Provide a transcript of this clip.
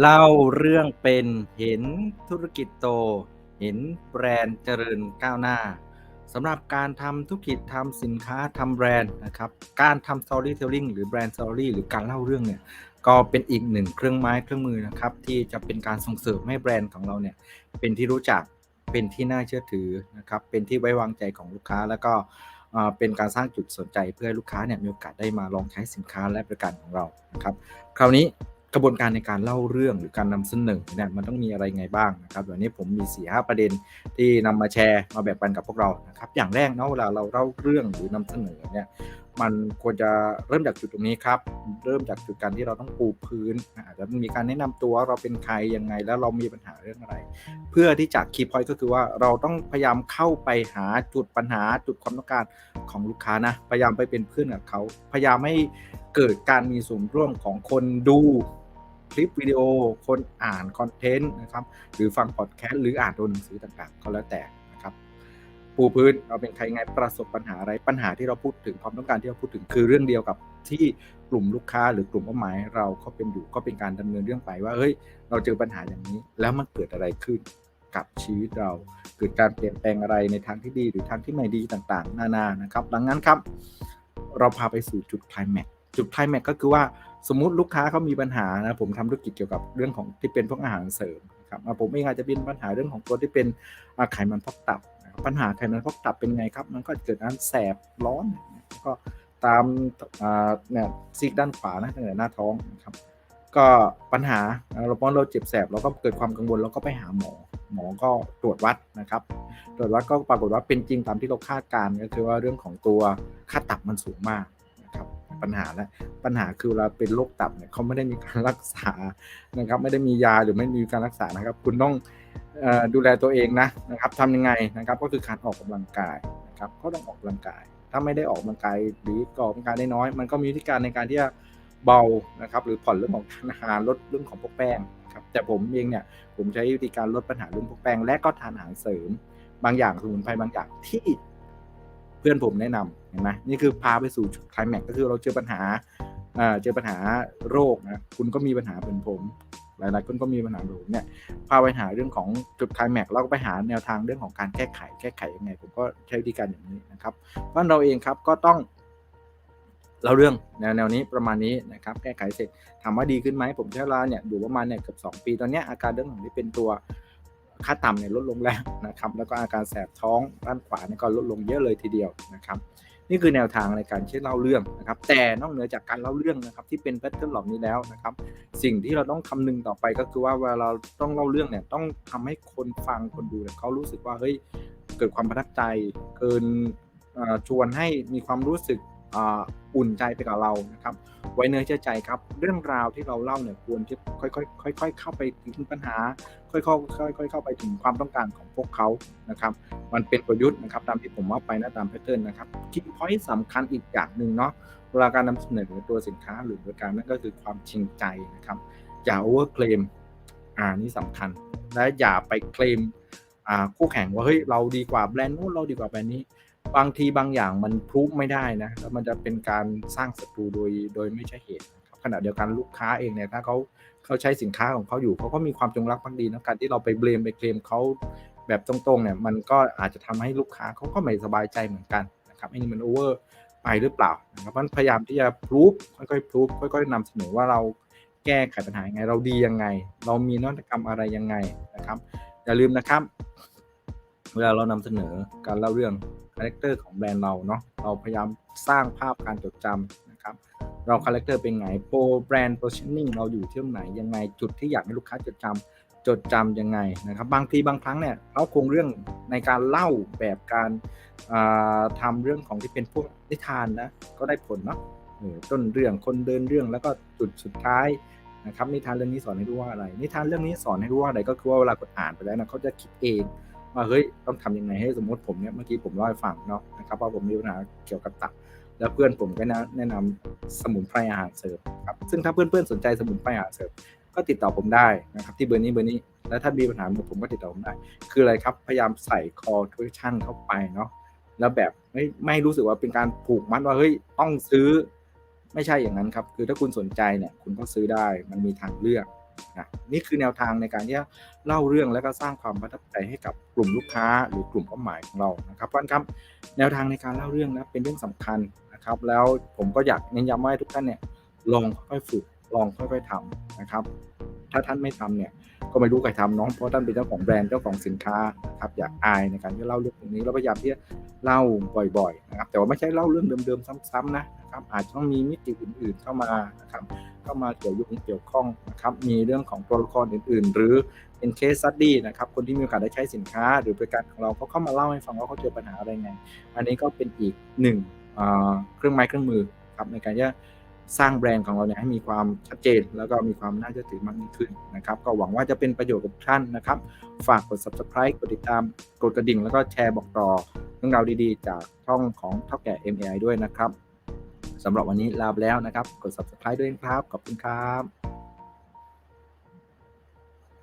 เล่าเรื่องเป็นเห็นธุรกิจโต เห็นแบรนด์เจริญก้าวหน้าสำหรับการทำธุรกิจทำสินค้าทำแบรนด์นะครับ การทำ storytelling หรือแบรนด์ story หรือการเล่าเรื่องเนี่ย ก็เป็นอีกหนึ่งเครื่องไม้เครื่องมือนะครับ ที่จะเป็นการส่งเสริมให้แบรนด์ของเราเนี่ย เป็นที่รู้จักเป็นที่น่าเชื่อถือนะครับ เป็นที่ไว้วางใจของลูกค้าแล้วก็เอ่อเป็นการสร้างจุดสนใจเพื่อให้ลูกค้าเนี่ยมีโอกาสได้มาลองใช้สินค้าและบริการของเรานะครับ คราวนี้ กระบวนการในการเล่าเรื่องหรือการนำเสนอเนี่ยมันต้องมีอะไรไงบ้างนะครับวันนี้ผมมี4ีหประเด็นที่นำมาแชร์มาแบ่งปันกับพวกเรานะครับอย่างแรกเนาะเวลาเราเล่าเรื่องหรือนำเสนอเนี่ยมันควรจะเริ่มจากจุดตรงนี้ครับ เริ่มจากจุดการที่เราต้องปูพื้นอาจจะมีการแนะนำตัวเราเป็นใครยังไงแล้วเรามีปัญหาเรื่องอะไร เพื่อที่จะคีย์พอยต์ก็คือว่าเราต้องพยายามเข้าไปหาจุดปัญหาจุดความต้องการของลูกค้านะพยายามไปเป็นเพื่อนกับเขาพยายามให้เกิดการมีส่วนร่วมของคนดู คลิปวิดีโอ คนอ่านคอนเทนต์นะครับหรือฟังพอดแคสต์หรืออ่านตัวหนังสือต่างๆ ก็แล้วแต่นะครับปูพื้นเราเป็นใครไงประสบปัญหาอะไรปัญหาที่เราพูดถึงความต้องการที่เราพูดถึงคือเรื่องเดียวกับที่กลุ่มลูกค้าหรือกลุ่มเป้าหมาย เราเขาเป็นอยู่ก็เป็นการดำเนินเรื่องไปว่าเฮ้ยเราเจอปัญหาอย่างนี้ แล้วมันเกิดอะไรขึ้นกับชีวิตเรา เกิดการเปลี่ยนแปลงอะไรในทางที่ดีหรือทางที่ไม่ดีต่างๆ นานานะครับ ดังนั้นครับ เราพาไปสู่จุดไคลแม็กจุดไคลแม็กก็คือว่า สมมุติลูกค้าเขามีปัญหานะผมทำธุรกิจเกี่ยวกับเรื่องของที่เป็นพวกอาหารเสริมครับผมเองอาจจะเป็นปัญหาเรื่องของตัวที่เป็นไขมันพอกตับปัญหาไขมันพอกตับเป็นไงครับ มันก็เกิดการแสบร้อนก็ตามเนี่ยซีกด้านขวานะตั้งแต่หน้าท้องนะครับก็ปัญหาเราพอนเราเจ็บแสบเราก็เกิดความกังวลเราก็ไปหาหมอ หมอก็ตรวจวัดนะครับ ตรวจวัดก็ปรากฏว่าเป็นจริงตามที่เราคาดการณ์ก็คือว่าเรื่องของตัวค่าตับมันสูงมาก ปัญหาและปัญหาคือเวลาเป็นโรคตับเนี่ยเขาไม่ได้มีการรักษานะครับ ไม่ได้มียาหรือไม่มีการรักษานะครับ คุณต้องออดูแลตัวเองนะนะครับทำยังไงนะครับ ก็คือการออกกำลังกายนะครับก็ต้องออกกำลังกาย ถ้าไม่ได้ออกกำลังกายหรือออกกำลังกายได้น้อย มันก็มีวิธีการในการที่จะเบานะครับหรือผ่อนเรื่องของทานอาหารลดเรื่องของพวกแป้งครับแต่ผมเองเนี่ยผมใช้วิธีการลดปัญหาเรื่องพวกแป้งและก็ทานอาหารเสริม บางอย่างสมุนไพรบางอย่างที่ เพื่อนผมแนะนำเห็นไหมนี่คือพาไปสู่จุดไคลแม็กก็คือเราเจอปัญหาเจอปัญหาโรคนะคุณก็มีปัญหาเป็นผม หลายๆคนก็มีปัญหาแบบผมเนี่ยพาไปหาเรื่องของจุดไคลแม็กซ์แล้วก็ไปหาแนวทางเรื่องของการแก้ไข แก้ไขยังไง ผมก็ใช้วิธีการอย่างนี้นะครับเพราะเราเองครับก็ต้องเล่าเรื่องแนวแนวนี้ประมาณนี้นะครับแก้ไขเสร็จถามว่าดีขึ้นไหมผมใช้เวลาเนี่ยอยู่ประมาณเนี่ยเกือบ2ปีตอนเนี้ยอาการเรื่องของที่เป็นตัว ค่าต่ำเนี่ยลดลงแล้วนะครับ แล้วก็อาการแสบท้องด้านขวาเนี่ยก็ลดลงเยอะเลยทีเดียวนะครับ นี่คือแนวทางในการเชื่อเล่าเรื่องนะครับ แต่นอกเหนือจากการเล่าเรื่องนะครับที่เป็นแพทเทิร์นเหล่านี้แล้วนะครับ สิ่งที่เราต้องคำนึงต่อไปก็คือว่าเวลาเราต้องเล่าเรื่องเนี่ยต้องทำให้คนฟังคนดูเนี่ยเขารู้สึกว่าเฮ้ยเกิดความประทับใจเกินชวนให้มีความรู้สึกออุ่นใจไปกับเรานะครับ ไว้เนื้อเชื่อใจครับ เรื่องราวที่เราเล่าเนี่ยควรที่ค่อยๆค่อยๆเข้าไปถึงปัญหา ค่อยๆค่อยๆเข้าไปถึงความต้องการของพวกเขานะครับ มันเป็นประยุทธ์นะครับตามที่ผมว่าไปนะตามแพทเทิร์นนะครับคิดพอยต์สำคัญอีกอย่างหนึ่งเนาะเวลาการนำเสนอตัวสินค้าหรือบริการนั่นก็คือความจริงใจนะครับ อย่าโอเวอร์เคลมอ่านี่สำคัญ และอย่าไปเคลมอ่าคู่แข่งว่าเฮ้ยเราดีกว่าแบรนด์นู้นเราดีกว่าแบรนด์นี้ บางทีบางอย่างมันพรูฟไม่ได้นะแล้วมันจะเป็นการสร้างศัตรูโดยโดยไม่ใช่เหตุครับขณะเดียวกันลูกค้าเองเนี่ยถ้าเขาเขาใช้สินค้าของเขาอยู่เขาก็มีความจงรักภักดีนะการที่เราไปเบลมไปเคลมเขาแบบตรงๆเนี่ยมันก็อาจจะทำให้ลูกค้าเขาก็ไม่สบายใจเหมือนกันนะครับไอ้นี่มันโอเวอร์ไปหรือเปล่านะครับมันพยายามที่จะพรูฟค่อยๆพรูฟค่อยๆนำเสนอว่าเราแก้ไขปัญหายังไง เราดียังไง เรามีนวัตกรรมอะไรยังไงนะครับ อย่าลืมนะครับ เวลาเรานำเสนอการเล่าเรื่องคาแรคเตอร์ของแบรนด์เราเนาะเราพยายามสร้างภาพการจดจำนะครับเราคาแรคเตอร์เป็นไงโปรแบรนด์โพสชั่นนิ่งเราอยู่ที่ตรงไหนยังไงจุดที่อยากให้ลูกค้าจดจำจดจำยังไงนะครับ บางทีบางครั้งเนี่ยเราคงเรื่องในการเล่าแบบการอ่าทำเรื่องของที่เป็นพวกนิทานนะก็ได้ผลเนาะต้นเรื่องคนเดินเรื่องแล้วก็จุดสุดท้ายนะครับนิทานเรื่องนี้สอนให้รู้ว่าอะไร นิทานเรื่องนี้สอนให้รู้ว่าอะไรก็คือว่าเวลาคนอ่านไปแล้วนะเขาจะคิดเอง ว่าเฮ้ยต้องทำยังไงให้สมมติผมเนี่ยเมื่อกี้ผมเล่าให้ฟังเนาะนะครับว่าผมมีปัญหาเกี่ยวกับตับแล้วเพื่อนผมก็แนะนำสมุนไพรอาหารเสริมครับซึ่งถ้าเพื่อนๆสนใจสมุนไพรอาหารเสริมก็ติดต่อผมได้นะครับที่เบอร์นี้เบอร์นี้ แล้วถ้ามีปัญหาผมก็ติดต่อผมได้ คืออะไรครับพยายามใส่ call to action เข้าไปเนาะแล้วแบบไม่ไม่รู้สึกว่าเป็นการผูกมัดว่าเฮ้ยต้องซื้อ ไม่ใช่อย่างนั้นครับ คือถ้าคุณสนใจเนี่ยคุณก็ซื้อได้มันมีทางเลือก นะนี่คือแนวทางในการที่จะเล่าเรื่องและก็สร้างความประทับใจให้กับกลุ่มลูกค้า หรือกลุ่มเป้าหมายของเรานะครับเพราะฉะนั้นครับแนวทางในการเล่าเรื่องนะเป็นเรื่องสำคัญนะครับ แล้วผมก็อยากเน้นย้ำว่าให้ทุกท่านเนี่ยลองค่อยฝึกลองค่อยๆทำนะครับ ถ้าท่านไม่ทำเนี่ยก็ไม่รู้ใครทำเน้องเพราะท่านเป็นเจ้าของแบรนด์เจ้าของสินค้านะครับอย่าอายในการที่เล่าเรื่องตรงนี้แล้วพยายามที่จะเล่าบ่อยๆนะครับแต่ว่าไม่ใช่เล่าเรื่องเดิมๆ ซ้ำๆนะครับอาจจะต้องมีมิติอื่นๆเข้ามานะครับ เข้ามาเกี่ยวโยงเกี่ยวข้องนะครับมีเรื่องของตัวละครอื่น ๆ หรือเป็นเคสซัดดี้นะครับคนที่มีโอกาสได้ใช้สินค้า หรือบริการของเราเขาเข้ามาเล่าให้ฟังว่าเขาเจอปัญหาอะไรไง อันนี้ก็เป็นอีกหนึ่งเครื่องไม้เครื่องมือครับในการที่จะสร้างแบรนด์ของเราเนี่ยให้มีความชัดเจน แล้วก็มีความน่าเชื่อถือมากยิ่งขึ้นนะครับ ก็หวังว่าจะเป็นประโยชน์กับท่านนะครับ ฝากกด subscribe กดติดตามกดกระดิ่ง แล้วก็แชร์บอกต่อเรื่องราวดีๆ จากช่องของเท่าแก่ MAI ด้วยนะครับ สำหรับวันนี้ลาไปแล้วนะครับ กด subscribe ด้วยนะครับ ขอบคุณครับ